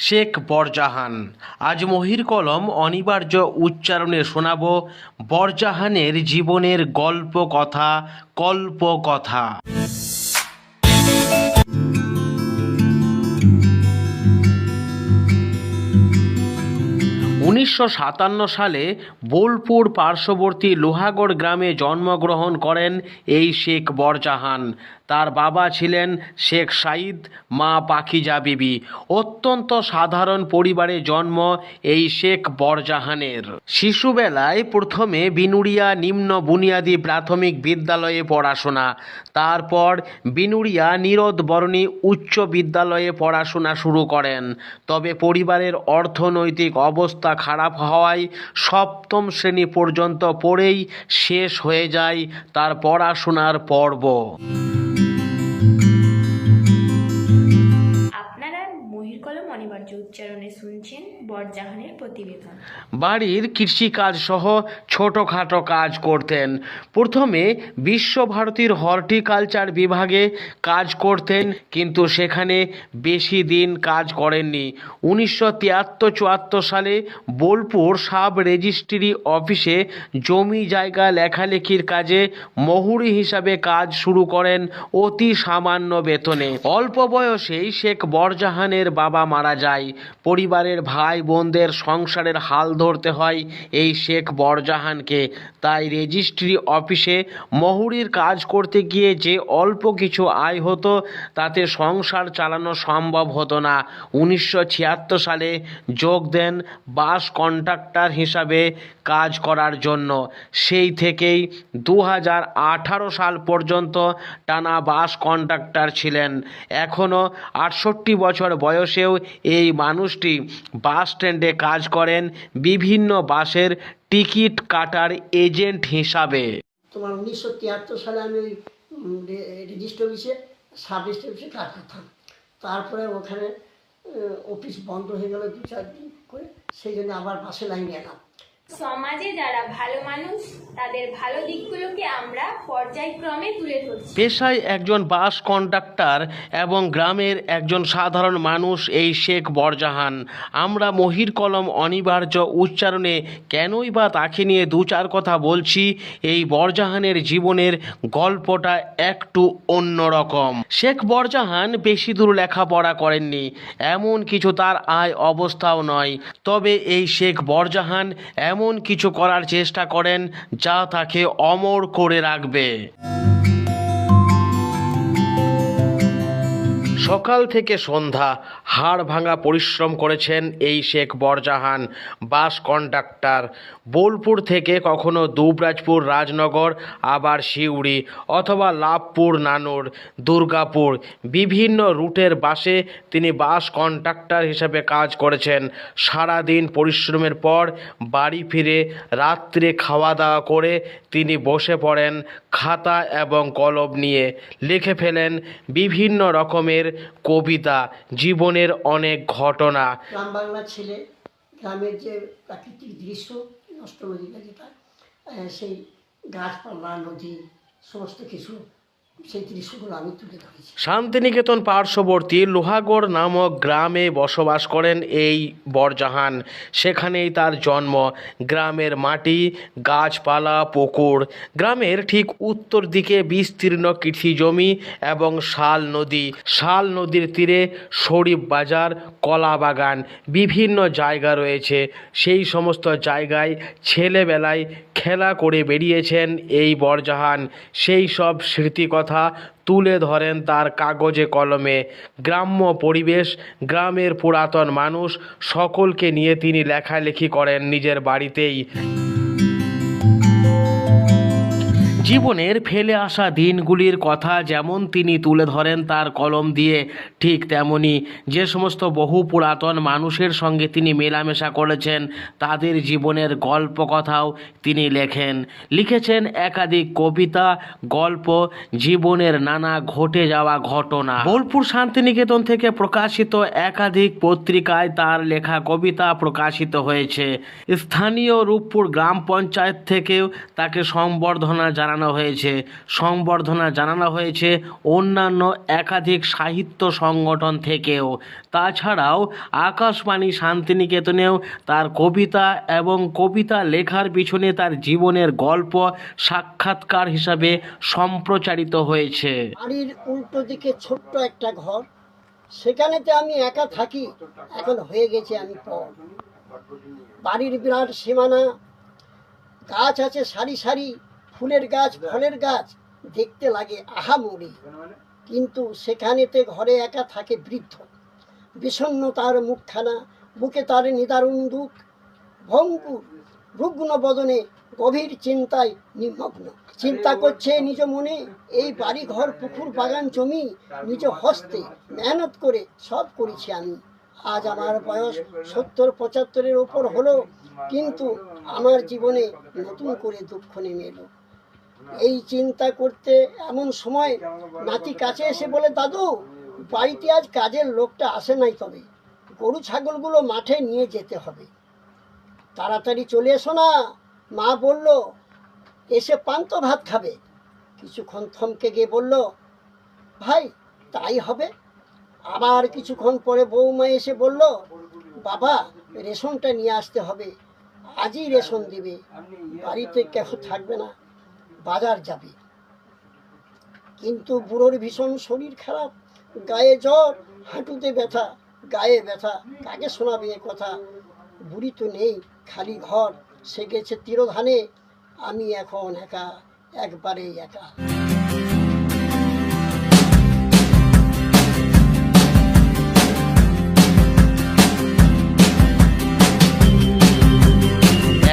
শেখ বরজাহান। আজ মহির কলম অনিবার্য উচ্চারণে শোনাব, বরজাহানের জীবনের গল্প কথা, কল্প কথা। উনিশশো সাতান্ন সালে বোলপুর পার্শ্ববর্তী লোহাগড় গ্রামে জন্মগ্রহণ করেন এই শেখ বরজাহান। তার বাবা ছিলেন শেখ সাইদ মা পাখিজা বিবি। অত্যন্ত সাধারণ পরিবারে জন্ম এই শেখ বরজাহানের। শিশুবেলায় প্রথমে বিনুরিয়া নিম্ন বুনিয়াদী প্রাথমিক বিদ্যালয়ে পড়াশোনা, তারপর বিনুরিয়া নীরদ বরণী উচ্চ বিদ্যালয়ে পড়াশোনা শুরু করেন। তবে পরিবারের অর্থনৈতিক অবস্থা খারাপ হওয়ায় সপ্তম শ্রেণি পর্যন্ত পড়েই শেষ হয়ে যায় তার পড়াশোনার পর্ব। শুনছেন বরজাহানের প্রতিবেদন। বাড়ির কৃষিকাজ সহ ছোটোখাটো কাজ করতেন। প্রথমে বিশ্বভারতীর হর্টিকালচার বিভাগে কাজ করতেন, কিন্তু সেখানে বেশি দিন কাজ করেননি। উনিশশো তিয়াত্তর চুয়াত্তর সালে বোলপুর সাব রেজিস্ট্রি অফিসে জমি জায়গা লেখালেখির কাজে মহুরি হিসাবে কাজ শুরু করেন অতি সামান্য বেতনে। অল্প বয়সেই শেখ বরজাহানের বাবা মারা যায়। পরিবারের ভাই বোনদের সংসারের হাল ধরতে হয় এই শেখ বরজাহানকে তাই রেজিস্ট্রি অফিসে মহুরির কাজ করতে গিয়ে যে অল্প কিছু আয় হতো, তাতে সংসার চালানো সম্ভব হতো না। উনিশশো ছিয়াত্তর সালে যোগ দেন বাস কন্ট্রাক্টর হিসাবে কাজ করার জন্য। সেই থেকেই দু হাজার আঠারো সাল পর্যন্ত টানা বাস কন্ট্রাক্টর ছিলেন। এখনও আটষট্টি বছর বয়সেও এই মানুষটি বাস স্ট্যান্ডে কাজ করেন বিভিন্ন বাসের টিকিট কাটার এজেন্ট হিসাবে। তোমার উনিশশো তিয়াত্তর সালে আমি রেজিস্টার অফিসে সাব অফিসে কাজ করতাম তারপরে ওখানে অফিস বন্ধ হয়ে গেল দু চার দিন করে, সেই জন্য আবার বাসে লাইনে এলাম। সমাজে যারা ভালো মানুষ, তাদের ভালো দিকগুলোকে আমরা পর্যায়ক্রমে তুলে ধরছি। পেশায় একজন বাস কন্ডাক্টর এবং গ্রামের একজন সাধারণ মানুষ এই শেখ বরজাহান। আমরা মহির কলম অনিবার্য উচ্চারণে কেনই বা তাকে নিয়ে দু চার কথা বলছি, এই বরজাহানের জীবনের গল্পটা একটু অন্যরকম। শেখ বরজাহান বেশি দূর লেখাপড়া করেননি, এমন কিছু তার আয় অবস্থাও নয়। তবে এই শেখ বরজাহান এমন কিছু করার চেষ্টা করেন যা তাকে অমর করে রাখবে। সকাল থেকে সন্ধ্যা হাড় ভাঙা পরিশ্রম করেছেন এই শেখ বরজাহান, বাস কন্ডাক্টর। বোলপুর থেকে কখনো দুবরাজপুর, রাজনগর, আবার শিউড়ি অথবা লাভপুর, নানুর, দুর্গাপুর। বিভিন্ন রুটের বাসে তিনি বাস কন্ডাক্টর হিসেবে কাজ করেছেন। সারাদিন পরিশ্রমের পর বাড়ি ফিরে রাত্রে খাওয়া দাওয়া করে তিনি বসে পড়েন খাতা এবং কলম নিয়ে। লিখে ফেলেন বিভিন্ন রকমের কবিতা, জীবনের অনেক ঘটনা। গ্রাম বাংলার ছেলে, গ্রামের যে প্রাকৃতিক দৃশ্য, নষ্ট নদীটা যেটা সেই গাছপালা, নদী, সমস্ত কিছু শান্তিনিকেতন পার্শ্ববর্তী লোহাগড় নামক গ্রামে বসবাস করেন এই বরজাহান সেখানেই তার জন্ম। গ্রামের মাটি, গাছপালা, পুকুর। গ্রামের ঠিক উত্তর দিকে বিস্তীর্ণ কৃষি জমি এবং শাল নদী। শাল নদীর তীরে শরীফ বাজার, কলা বাগান বিভিন্ন জায়গা রয়েছে। সেই সমস্ত জায়গায় ছেলেবেলায় খেলা করে বেরিয়েছেন এই বরজাহান সেই সব স্মৃতিকথা তুলে ধরেন তার কাগজে কলমে। গ্রাম্য পরিবেশ, গ্রামের পুরাতন মানুষ সকলকে নিয়ে তিনি লেখালেখি করেন নিজের বাড়িতেই। জীবনের ফেলে আসা দিনগুলির কথা যেমন তিনি তুলে ধরেন তার কলম দিয়ে, ঠিক তেমনি যে সমস্ত বহু পুরাতন মানুষের সঙ্গে তিনি মেলামেশা করেছেন, তাদের জীবনের গল্প কথাও তিনি লেখেন। লিখেছেন একাধিক কবিতা, গল্প, জীবনের নানা ঘটে যাওয়া ঘটনা। বোলপুর শান্তিনিকেতন থেকে প্রকাশিত একাধিক পত্রিকায় তার লেখা কবিতা প্রকাশিত হয়েছে। স্থানীয় রূপপুর গ্রাম পঞ্চায়েত থেকেও তাকে সম্বর্ধনা জানানো করানো হয়েছে, সংবর্ধনা জানানো হয়েছে অন্যান্য একাধিক সাহিত্য সংগঠন থেকেও। তাছাড়াও আকাশবাণী শান্তিনিকেতনেও তার কবিতা এবং কবিতা লেখার পিছনে তার জীবনের গল্প সাক্ষাৎকার হিসাবে সম্প্রচারিত হয়েছে। বাড়ির উল্টো দিকে ছোট্ট একটা ঘর, সেখানেতে আমি একা থাকি, এখন হয়ে গেছে আমি পর। বাড়ির বিরাট সীমানা, গাছ আছে সারি সারি ফুলের গাছ, ফলের গাছ দেখতে লাগে আহামরি কিন্তু সেখানেতে ঘরে একা থাকে বৃদ্ধ। বিষণ্ণ তার মুখখানা, বুকে তার নিদারুণ দুঃখ। ভঙ্গুর রুগ্ন বদনে গভীর চিন্তায় নিমগ্ন। চিন্তা করছে নিজ মনে, এই বাড়ি ঘর পুকুর, বাগান, জমি, নিজ হস্তে মেহনত করে সব করেছি আমি। আজ আমার বয়স সত্তর, পঁচাত্তরের ওপর হলো, কিন্তু আমার জীবনে নতুন করে দুঃখ নেমে এলো। এই চিন্তা করতে এমন সময় নাতি কাছে এসে বলে, দাদু, বাড়িতে আজ কাজের লোকটা আসে নাই তবে। গরু ছাগলগুলো মাঠে নিয়ে যেতে হবে। তাড়াতাড়ি চলে এসো না। মা বলল, এসে পান্ত ভাত খাবে। কিছুক্ষণ থমকে গিয়ে বলল, ভাই, তাই হবে? আবার কিছুক্ষণ পরে বৌমা এসে বলল, বাবা, রেশনটা নিয়ে আসতে হবে। আজই রেশন দিবে। বাড়িতে কেউ থাকবে না। বাজার যাবে। কিন্তু বুড়োর ভীষণ শরীর খারাপ, গায়ে জ্বর, হাঁটুতে ব্যথা, গায়ে ব্যথা, কাকে শোনাবে এ কথা? বুড়ি তো নেই, খালি ঘর, সে গেছে তিরোধানে, আমি এখন একা একবারেই একা।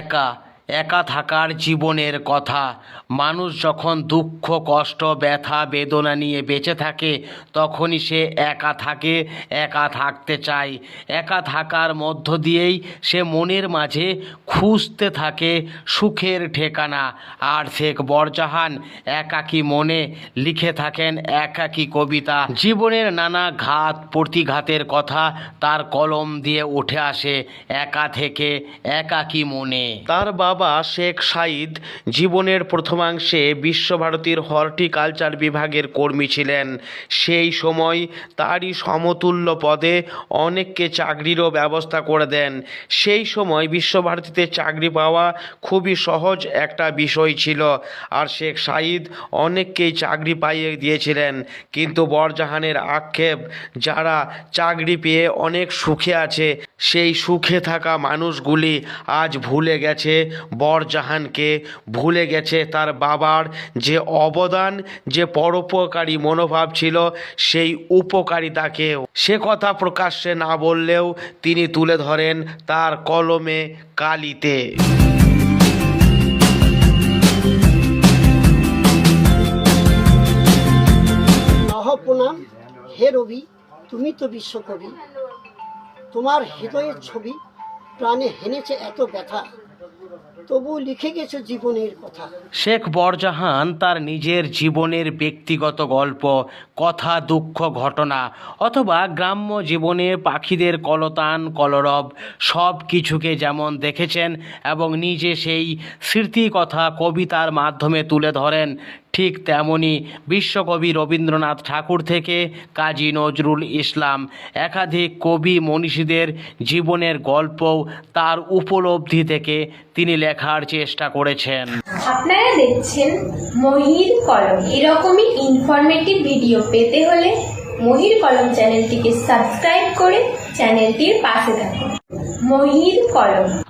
একা একা থাকার জীবনের কথা। মানুষ যখন দুঃখ, কষ্ট, ব্যথা, বেদনা নিয়ে বেঁচে থাকে, তখনই সে একা থাকে, একা থাকতে চায়। একা থাকার মধ্য দিয়েই সে মনের মাঝে খুঁজতে থাকে সুখের ঠিকানা। আর শেখ বরজাহান একাকী মনে লিখে থাকেন একাকী কবিতা। জীবনের নানা ঘাত, প্রতিঘাতের কথা তার কলম দিয়ে উঠে আসে একা থেকে একাকী মনে। তার বাবা শেখ সাইদ জীবনের প্রথমাংশে বিশ্বভারতীর হর্টিকালচার বিভাগের কর্মী ছিলেন। সেই সময় তারই সমতুল্য পদে অনেককে চাকরিরও ব্যবস্থা করে দেন। সেই সময় বিশ্বভারতীতে চাকরি পাওয়া খুবই সহজ একটা বিষয় ছিল। আর শেখ সাইদ অনেককেই চাকরি পাইয়ে দিয়েছিলেন। কিন্তু বরজাহানের আক্ষেপ, যারা চাকরি পেয়ে অনেক সুখে আছে, সেই সুখে থাকা মানুষগুলি আজ ভুলে গেছে। বরজাহানকে ভুলে গেছে তার বাবার যে অবদান, যে পরোপকারী মনোভাব ছিল, সেই উপকারিতাকেও সে কথা প্রকাশ্যে না বললেও তিনি তুলে ধরেন তার কলমে কালিতে। প্রণাম। হে রবি, তুমি তো বিশ্বকবি। তোমার হৃদয়ের ছবি প্রাণে হেনেছে এত ব্যথা। তবু লিখে গেছো জীবনের কথা। শেখ বরজাহান তার নিজের জীবনের ব্যক্তিগত গল্প, কথা, দুঃখ, ঘটনা, অথবা গ্রাম্য জীবনে পাখিদের কলতান, কলরব, সব কিছুকে যেমন দেখেছেন এবং নিজে সেই স্মৃতি কথা কবিতার মাধ্যমে তুলে ধরেন ঠিক তেমনি বিশ্বকবি রবীন্দ্রনাথ ঠাকুর থেকে কাজী নজরুল ইসলাম। একাধিক কবি মনীষীদের জীবনের গল্প তার উপলব্ধি থেকে তিনি লেখার চেষ্টা করেছেন। আপনারা দেখছেন মহির কলম। এরকমই ইনফরমেটিভ ভিডিও পেতে হলে মহির কলম চ্যানেলটিকে সাবস্ক্রাইব করে চ্যানেলটির পাশে থাকুন।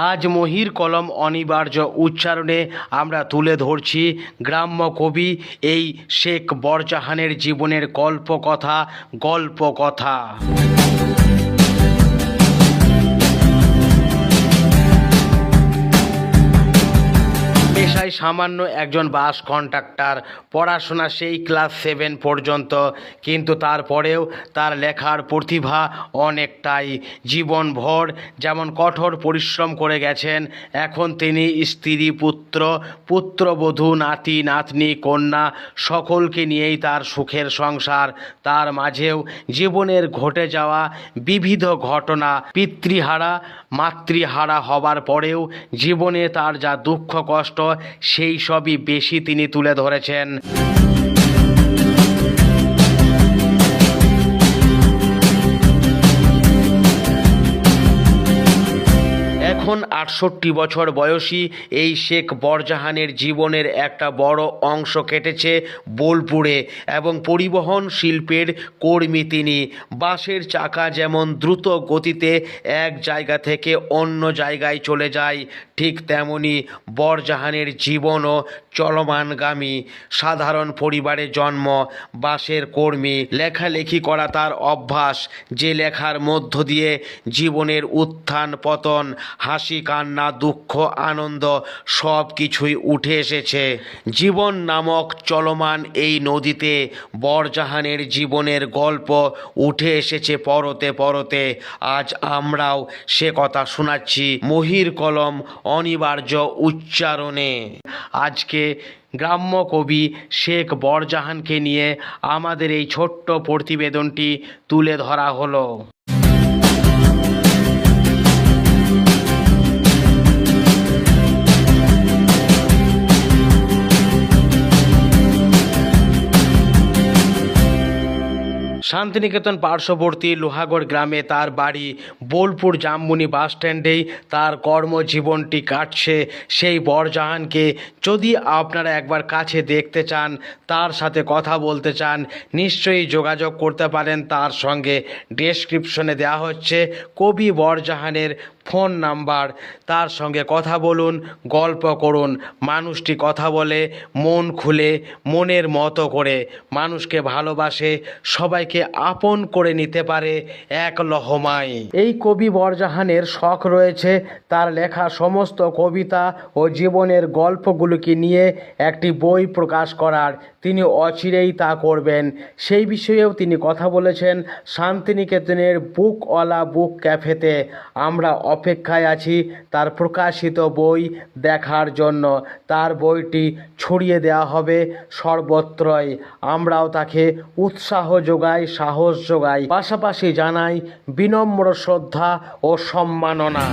আজ মহির কলম অনিবার্য উচ্চারণে আমরা তুলে ধরছি গ্রাম্য কবি এই শেখ বরজাহানের জীবনের গল্প কথা পেশায় সামান্য একজন বাস কন্ট্রাক্টর, পড়াশোনা সেই ক্লাস সেভেন পর্যন্ত। কিন্তু তারপরেও তার লেখার প্রতিভা অনেকটাই জীবনভর, যেমন কঠোর পরিশ্রম করে গেছেন। এখন তিনি স্ত্রী, পুত্র, পুত্রবধূ, নাতি, নাতনি, কন্যা, সকলকে নিয়েই তার সুখের সংসার। তার মাঝেও জীবনের ঘটে যাওয়া বিবিধ ঘটনা, পিতৃহারা, মাতৃহারা হবার পরেও জীবনে তার যা দুঃখ, কষ্ট সেই সবই বেশি তিনি তুলে ধরেছেন। এখন আটষট্টি বছর বয়সী এই শেখ বরজাহানের জীবনের একটা বড় অংশ কেটেছে বোলপুরে এবং পরিবহন শিল্পের কর্মী তিনি। বাসের চাকা যেমন দ্রুত গতিতে এক জায়গা থেকে অন্য জায়গায় চলে যায়, ঠিক তেমনি বরজাহানের জীবনও চলমানগামী। সাধারণ পরিবারে জন্ম বাসের কর্মী, লেখালেখি করা তার অভ্যাস, যে লেখার মধ্য দিয়ে জীবনের উত্থান পতন হাসি, কান্না, দুঃখ, আনন্দ সব কিছুই উঠে এসেছে। জীবন নামক চলমান এই নদীতে বরজাহানের জীবনের গল্প উঠে এসেছে পরতে পরতে। আজ আমরাও সে কথা শোনাচ্ছি মহির কলম অনিবার্য উচ্চারণে। আজকে গ্রাম্য কবি শেখ বরজাহানকে নিয়ে আমাদের এই ছোট্ট প্রতিবেদনটি তুলে ধরা হলো। শান্তিনিকেতন পার্শ্ববর্তী লোহাগড় গ্রামে তার বাড়ি বোলপুর জামবুনি বাস স্ট্যান্ডেই তার কর্মজীবনটি কাটছে। সেই বরজাহানকে যদি আপনারা একবার কাছে দেখতে চান, তার সাথে কথা বলতে চান, নিশ্চয়ই যোগাযোগ করতে পারেন। তার সঙ্গে ডেসক্রিপশনে দেওয়া হচ্ছে কবি বরজাহানের ফোন নাম্বার। তার সঙ্গে কথা বলুন, গল্প করুন, মানুষটি কথা বলে, মন খুলে, মনের মতো করে। মানুষকে ভালোবাসে, সবাইকে আপন করে নিতে পারে এক লহমায় এই কবি বরজাহানের শখ রয়েছে তার লেখা সমস্ত কবিতা ও জীবনের গল্পগুলোকে নিয়ে একটি বই প্রকাশ করার। তিনি অচিরেই তা করবেন। সেই বিষয়েও তিনি কথা বলেছেন শান্তিনিকেতনের বুকওয়ালা বুক ক্যাফেতে। আমরা অপেক্ষায় আছি তার প্রকাশিত বই দেখার জন্য। তার বইটি ছড়িয়ে দেওয়া হবে সর্বত্রই। আমরাও তাকে উৎসাহ যোগাই সাহস যোগায় পাশাপাশি জানাই বিনম্র শ্রদ্ধা ও সম্মাননা।